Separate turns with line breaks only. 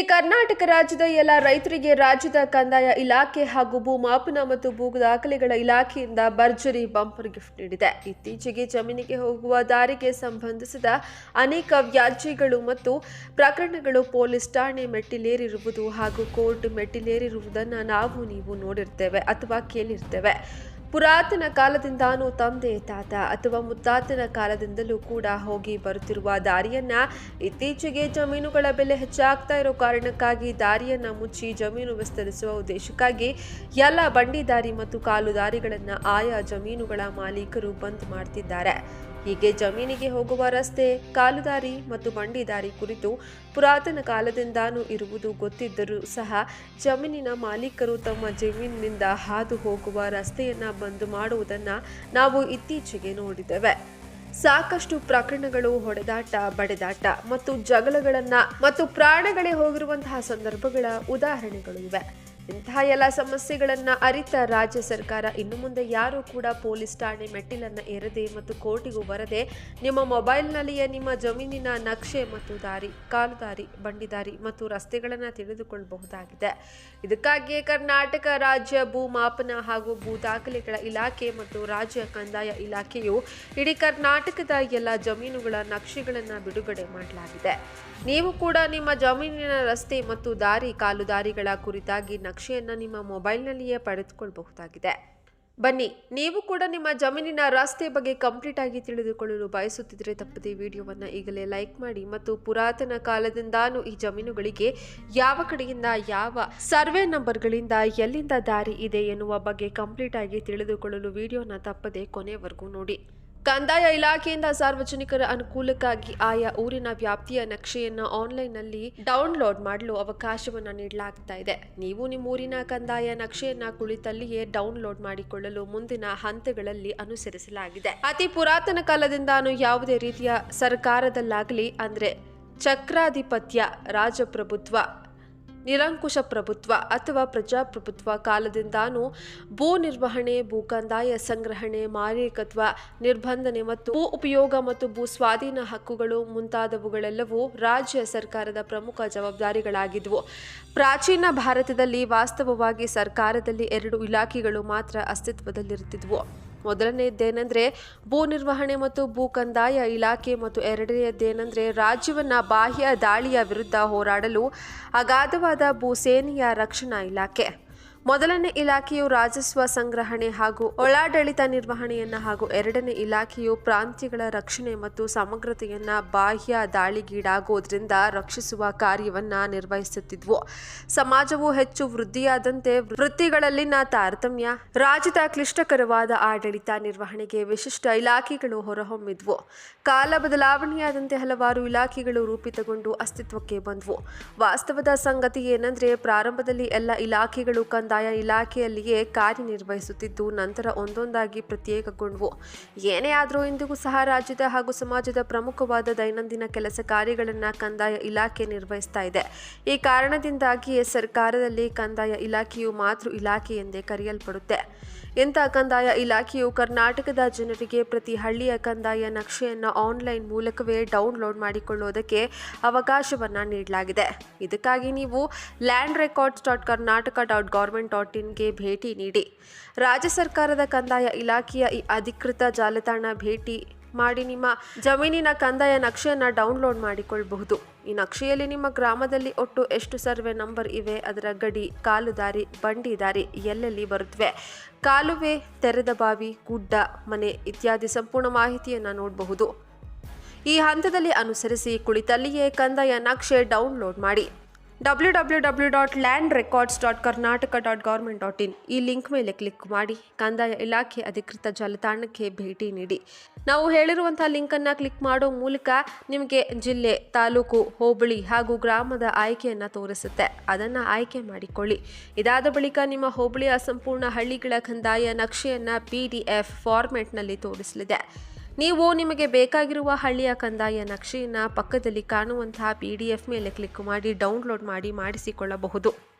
ಕರ್ನಾಟಕ ರಾಜ್ಯದ ಎಲ್ಲ ರೈತರಿಗೆ ರಾಜ್ಯದ ಕಂದಾಯ ಇಲಾಖೆ ಹಾಗೂ ಭೂಮಾಪನ ಮತ್ತು ಭೂ ದಾಖಲೆಗಳ ಇಲಾಖೆಯಿಂದ ಭರ್ಜರಿ ಬಂಪರ್ ಗಿಫ್ಟ್ ನೀಡಿದೆ. ಇತ್ತೀಚೆಗೆ ಜಮೀನಿಗೆ ಹೋಗುವ ದಾರಿಗೆ ಸಂಬಂಧಿಸಿದ ಅನೇಕ ವ್ಯಾಜ್ಯಗಳು ಮತ್ತು ಪ್ರಕರಣಗಳು ಪೊಲೀಸ್ ಠಾಣೆ ಮೆಟ್ಟಿಲೇರಿರುವುದು ಹಾಗೂ ಕೋರ್ಟ್ ಮೆಟ್ಟಿಲೇರಿರುವುದನ್ನು ನಾವು ನೀವು ನೋಡಿರ್ತೇವೆ ಅಥವಾ ಕೇಳಿರ್ತೇವೆ. ಪುರಾತನ ಕಾಲದಿಂದಾನೂ ತಂದೆ, ತಾತ ಅಥವಾ ಮುತ್ತಾತನ ಕಾಲದಿಂದಲೂ ಕೂಡ ಹೋಗಿ ಬರುತ್ತಿರುವ ದಾರಿಯನ್ನ ಇತ್ತೀಚೆಗೆ ಜಮೀನುಗಳ ಬೆಲೆ ಹೆಚ್ಚಾಗ್ತಾ ಇರೋ ಕಾರಣಕ್ಕಾಗಿ ದಾರಿಯನ್ನ ಮುಚ್ಚಿ ಜಮೀನು ವಿಸ್ತರಿಸುವ ಉದ್ದೇಶಕ್ಕಾಗಿ ಎಲ್ಲ ಬಂಡಿ ದಾರಿ ಮತ್ತು ಕಾಲು ದಾರಿಗಳನ್ನ ಆಯಾ ಜಮೀನುಗಳ ಮಾಲೀಕರು ಬಂದ್ ಮಾಡ್ತಿದ್ದಾರೆ. ಹೀಗೆ ಜಮೀನಿಗೆ ಹೋಗುವ ರಸ್ತೆ, ಕಾಲುದಾರಿ ಮತ್ತು ಬಂಡಿ ದಾರಿ ಕುರಿತು ಪುರಾತನ ಕಾಲದಿಂದಾನೂ ಇರುವುದು ಗೊತ್ತಿದ್ದರೂ ಸಹ ಜಮೀನಿನ ಮಾಲೀಕರು ತಮ್ಮ ಜಮೀನಿನಿಂದ ಹಾದು ಹೋಗುವ ರಸ್ತೆಯನ್ನ ಬಂದ್ ಮಾಡುವುದನ್ನ ನಾವು ಇತ್ತೀಚೆಗೆ ನೋಡಿದ್ದೇವೆ. ಸಾಕಷ್ಟು ಪ್ರಕರಣಗಳು ಹೊಡೆದಾಟ, ಬಡೆದಾಟ ಮತ್ತು ಜಗಳಗಳನ್ನ ಮತ್ತು ಪ್ರಾಣಗಳೇ ಹೋಗಿರುವಂತಹ ಸಂದರ್ಭಗಳ ಉದಾಹರಣೆಗಳು ಇವೆ. ಇಂತಹ ಎಲ್ಲ ಸಮಸ್ಯೆಗಳನ್ನು ಅರಿತ ರಾಜ್ಯ ಸರ್ಕಾರ, ಇನ್ನು ಮುಂದೆ ಯಾರೂ ಕೂಡ ಪೊಲೀಸ್ ಠಾಣೆ ಮೆಟ್ಟಿಲನ್ನ ಏರದೆ ಮತ್ತು ಕೋರ್ಟಿಗೂ ಬರದೆ ನಿಮ್ಮ ಮೊಬೈಲ್ನಲ್ಲಿಯೇ ನಿಮ್ಮ ಜಮೀನಿನ ನಕ್ಷೆ ಮತ್ತು ದಾರಿ ಕಾಲುದಾರಿ ಬಂಡಿದಾರಿ ಮತ್ತು ರಸ್ತೆಗಳನ್ನು ತಿಳಿದುಕೊಳ್ಳಬಹುದಾಗಿದೆ. ಇದಕ್ಕಾಗಿಯೇ ಕರ್ನಾಟಕ ರಾಜ್ಯ ಭೂ ಮಾಪನ ಹಾಗೂ ಭೂ ದಾಖಲೆಗಳ ಇಲಾಖೆ ಮತ್ತು ರಾಜ್ಯ ಕಂದಾಯ ಇಲಾಖೆಯು ಇಡೀ ಕರ್ನಾಟಕದ ಎಲ್ಲ ಜಮೀನುಗಳ ನಕ್ಷೆಗಳನ್ನು ಬಿಡುಗಡೆ ಮಾಡಲಾಗಿದೆ. ನೀವು ಕೂಡ ನಿಮ್ಮ ಜಮೀನಿನ ರಸ್ತೆ ಮತ್ತು ದಾರಿ ಕಾಲುದಾರಿಗಳ ಕುರಿತಾಗಿ ನಕ್ಷೆಯನ್ನು ನಿಮ್ಮ ಮೊಬೈಲ್ನಲ್ಲಿಯೇ ಪಡೆದುಕೊಳ್ಳಬಹುದಾಗಿದೆ ಬನ್ನಿ, ನೀವು ಕೂಡ ನಿಮ್ಮ ಜಮೀನಿನ ರಸ್ತೆ ಬಗ್ಗೆ ಕಂಪ್ಲೀಟ್ ಆಗಿ ತಿಳಿದುಕೊಳ್ಳಲು ಬಯಸುತ್ತಿದ್ದರೆ ತಪ್ಪದೆ ವಿಡಿಯೋವನ್ನು ಈಗಲೇ ಲೈಕ್ ಮಾಡಿ ಮತ್ತು ಪುರಾತನ ಕಾಲದಿಂದಾನು ಈ ಜಮೀನುಗಳಿಗೆ ಯಾವ ಕಡೆಯಿಂದ ಯಾವ ಸರ್ವೆ ನಂಬರ್ಗಳಿಂದ ಎಲ್ಲಿಂದ ದಾರಿ ಇದೆ ಎನ್ನುವ ಬಗ್ಗೆ ಕಂಪ್ಲೀಟ್ ಆಗಿ ತಿಳಿದುಕೊಳ್ಳಲು ವಿಡಿಯೋನ ತಪ್ಪದೆ ಕೊನೆವರೆಗೂ ನೋಡಿ. ಕಂದಾಯ ಇಲಾಖೆಯಿಂದ ಸಾರ್ವಜನಿಕರ ಅನುಕೂಲಕ್ಕಾಗಿ ಆಯಾ ಊರಿನ ವ್ಯಾಪ್ತಿಯ ನಕ್ಷೆಯನ್ನು ಆನ್ಲೈನ್ನಲ್ಲಿ ಡೌನ್ಲೋಡ್ ಮಾಡಲು ಅವಕಾಶವನ್ನು ನೀಡಲಾಗ್ತಾ ಇದೆ. ನೀವು ನಿಮ್ಮ ಊರಿನ ಕಂದಾಯ ನಕ್ಷೆಯನ್ನು ಕುಳಿತಲ್ಲಿಯೇ ಡೌನ್ಲೋಡ್ ಮಾಡಿಕೊಳ್ಳಲು ಮುಂದಿನ ಹಂತಗಳಲ್ಲಿ ಅನುಸರಿಸಲಾಗಿದೆ. ಅತಿ ಪುರಾತನ ಕಾಲದಿಂದಾನು ಯಾವುದೇ ರೀತಿಯ ಸರ್ಕಾರದಲ್ಲಾಗಲಿ ಅಂದ್ರೆ ಚಕ್ರಾಧಿಪತ್ಯ ರಾಜಪ್ರಭುತ್ವ ನಿರಂಕುಶ ಪ್ರಭುತ್ವ ಅಥವಾ ಪ್ರಜಾಪ್ರಭುತ್ವ ಕಾಲದಿಂದಾನು ಭೂ ನಿರ್ವಹಣೆ ಭೂ ಕಂದಾಯ ಸಂಗ್ರಹಣೆ, ಮಾಲೀಕತ್ವ, ನಿರ್ಬಂಧನೆ ಮತ್ತು ಭೂ ಉಪಯೋಗ ಮತ್ತು ಭೂ ಸ್ವಾಧೀನ ಹಕ್ಕುಗಳು ಮುಂತಾದವುಗಳೆಲ್ಲವೂ ರಾಜ್ಯ ಸರ್ಕಾರದ ಪ್ರಮುಖ ಜವಾಬ್ದಾರಿಗಳಾಗಿದ್ದವು ಪ್ರಾಚೀನ ಭಾರತದಲ್ಲಿ ವಾಸ್ತವವಾಗಿ ಸರ್ಕಾರದಲ್ಲಿ ಎರಡು ಇಲಾಖೆಗಳು ಮಾತ್ರ ಅಸ್ತಿತ್ವದಲ್ಲಿರುತ್ತಿದ್ವು. ಮೊದಲನೆಯದ್ದೇನೆಂದರೆ ಭೂ ನಿರ್ವಹಣೆ ಮತ್ತು ಭೂ ಕಂದಾಯ ಇಲಾಖೆ ಮತ್ತು ಎರಡನೆಯದ್ದೇನೆಂದರೆ ರಾಜ್ಯವನ್ನು ಬಾಹ್ಯ ದಾಳಿಯ ವಿರುದ್ಧ ಹೋರಾಡಲು ಅಗಾಧವಾದ ಭೂ ಸೇನೆಯ ರಕ್ಷಣಾ ಇಲಾಖೆ. ಮೊದಲನೇ ಇಲಾಖೆಯು ರಾಜಸ್ವ ಸಂಗ್ರಹಣೆ ಹಾಗೂ ಒಳಾಡಳಿತ ನಿರ್ವಹಣೆಯನ್ನ ಹಾಗೂ ಎರಡನೇ ಇಲಾಖೆಯು ಪ್ರಾಂತ್ಯಗಳ ರಕ್ಷಣೆ ಮತ್ತು ಸಮಗ್ರತೆಯನ್ನ ಬಾಹ್ಯ ದಾಳಿಗೀಡಾಗೋದ್ರಿಂದ ರಕ್ಷಿಸುವ ಕಾರ್ಯವನ್ನ ನಿರ್ವಹಿಸುತ್ತಿದ್ವು. ಸಮಾಜವು ಹೆಚ್ಚು ವೃದ್ಧಿಯಾದಂತೆ ವೃತ್ತಿಗಳಲ್ಲಿನ ತಾರತಮ್ಯ, ರಾಜ್ಯದ ಕ್ಲಿಷ್ಟಕರವಾದ ಆಡಳಿತ ನಿರ್ವಹಣೆಗೆ ವಿಶಿಷ್ಟ ಇಲಾಖೆಗಳು ಹೊರಹೊಮ್ಮಿದ್ವು. ಕಾಲ ಬದಲಾವಣೆಯಾದಂತೆ ಹಲವಾರು ಇಲಾಖೆಗಳು ರೂಪಿತಗೊಂಡು ಅಸ್ತಿತ್ವಕ್ಕೆ ಬಂದ್ವು. ವಾಸ್ತವದ ಸಂಗತಿ ಏನಂದ್ರೆ, ಪ್ರಾರಂಭದಲ್ಲಿ ಎಲ್ಲ ಇಲಾಖೆಗಳು ಕಂದಾಯ ಇಲಾಖೆಯಲ್ಲಿಯೇ ಕಾರ್ಯನಿರ್ವಹಿಸುತ್ತಿದ್ದು, ನಂತರ ಒಂದೊಂದಾಗಿ ಪ್ರತ್ಯೇಕಗೊಂಡವು ಏನೇ ಆದರೂ ಇಂದಿಗೂ ಸಹ ರಾಜ್ಯದ ಹಾಗೂ ಸಮಾಜದ ಪ್ರಮುಖವಾದ ದೈನಂದಿನ ಕೆಲಸ ಕಾರ್ಯಗಳನ್ನು ಕಂದಾಯ ಇಲಾಖೆ ನಿರ್ವಹಿಸ್ತಾ ಇದೆ. ಈ ಕಾರಣದಿಂದಾಗಿಯೇ ಸರ್ಕಾರದಲ್ಲಿ ಕಂದಾಯ ಇಲಾಖೆಯು ಮಾತೃ ಇಲಾಖೆ ಎಂದೇ ಕರೆಯಲ್ಪಡುತ್ತೆ. ಇಂಥ ಕಂದಾಯ ಇಲಾಖೆಯು ಕರ್ನಾಟಕದ ಜನರಿಗೆ ಪ್ರತಿ ಹಳ್ಳಿಯ ಕಂದಾಯ ನಕ್ಷೆಯನ್ನು ಆನ್ಲೈನ್ ಮೂಲಕವೇ ಡೌನ್ಲೋಡ್ ಮಾಡಿಕೊಳ್ಳುವುದಕ್ಕೆ ಅವಕಾಶವನ್ನು ನೀಡಲಾಗಿದೆ. ಇದಕ್ಕಾಗಿ ನೀವು land records dot Karnataka dot government dot ಇನ್ಗೆ ಭೇಟಿ ನೀಡಿ. ರಾಜ್ಯ ಸರ್ಕಾರದ ಕಂದಾಯ ಇಲಾಖೆಯ ಈ ಅಧಿಕೃತ ಜಾಲತಾಣ ಭೇಟಿ ಮಾಡಿ ನಿಮ್ಮ ಜಮೀನಿನ ಕಂದಾಯ ನಕ್ಷೆಯನ್ನು ಡೌನ್ಲೋಡ್ ಮಾಡಿಕೊಳ್ಳಬಹುದು. ಈ ನಕ್ಷೆಯಲ್ಲಿ ನಿಮ್ಮ ಗ್ರಾಮದಲ್ಲಿ ಒಟ್ಟು ಎಷ್ಟು ಸರ್ವೆ ನಂಬರ್ ಇವೆ? ಅದರ ಗಡಿ ಕಾಲುದಾರಿ ಬಂಡಿ ದಾರಿ ಎಲ್ಲೆಲ್ಲಿ ಬರುತ್ತವೆ? ಕಾಲುವೆ, ತೆರೆದ ಬಾವಿ, ಗುಡ್ಡ, ಮನೆ ಇತ್ಯಾದಿ ಸಂಪೂರ್ಣ ಮಾಹಿತಿಯನ್ನು ನೋಡಬಹುದು. ಈ ಹಂತದಲ್ಲಿ ಅನುಸರಿಸಿ ಕುಳಿತಲ್ಲಿಯೇ ಕಂದಾಯ ನಕ್ಷೆ ಡೌನ್ಲೋಡ್ ಮಾಡಿ. W W dot land records dot Karnataka dot government dot in ಈ ಲಿಂಕ್ ಮೇಲೆ ಕ್ಲಿಕ್ ಮಾಡಿ, ಕಂದಾಯ ಇಲಾಖೆ ಅಧಿಕೃತ ಜಾಲತಾಣಕ್ಕೆ ಭೇಟಿ ನೀಡಿ. ನಾವು ಹೇಳಿರುವಂಥ ಲಿಂಕನ್ನು ಕ್ಲಿಕ್ ಮಾಡೋ ಮೂಲಕ ನಿಮಗೆ ಜಿಲ್ಲೆ, ತಾಲೂಕು, ಹೋಬಳಿ ಹಾಗೂ ಗ್ರಾಮದ ಆಯ್ಕೆಯನ್ನು ತೋರಿಸುತ್ತೆ. ಅದನ್ನು ಆಯ್ಕೆ ಮಾಡಿಕೊಳ್ಳಿ. ಇದಾದ ಬಳಿಕ ನಿಮ್ಮ ಹೋಬಳಿಯ ಸಂಪೂರ್ಣ ಹಳ್ಳಿಗಳ ಕಂದಾಯ ನಕ್ಷೆಯನ್ನು ಪಿ ಡಿ ಎಫ್ ಫಾರ್ಮೆಟ್ನಲ್ಲಿ ತೋರಿಸಲಿದೆ. ನೀವು ನಿಮಗೆ ಬೇಕಾಗಿರುವ ಹಳ್ಳಿಯ ಕಂದಾಯ ನಕ್ಷೆಯನ್ನು ಪಕ್ಕದಲ್ಲಿ ಕಾಣುವಂತಹ ಪಿ ಡಿ ಎಫ್ ಮೇಲೆ ಕ್ಲಿಕ್ ಮಾಡಿ ಡೌನ್ಲೋಡ್ ಮಾಡಿ, ಮಾಡಿಸಿಕೊಳ್ಳಬಹುದು.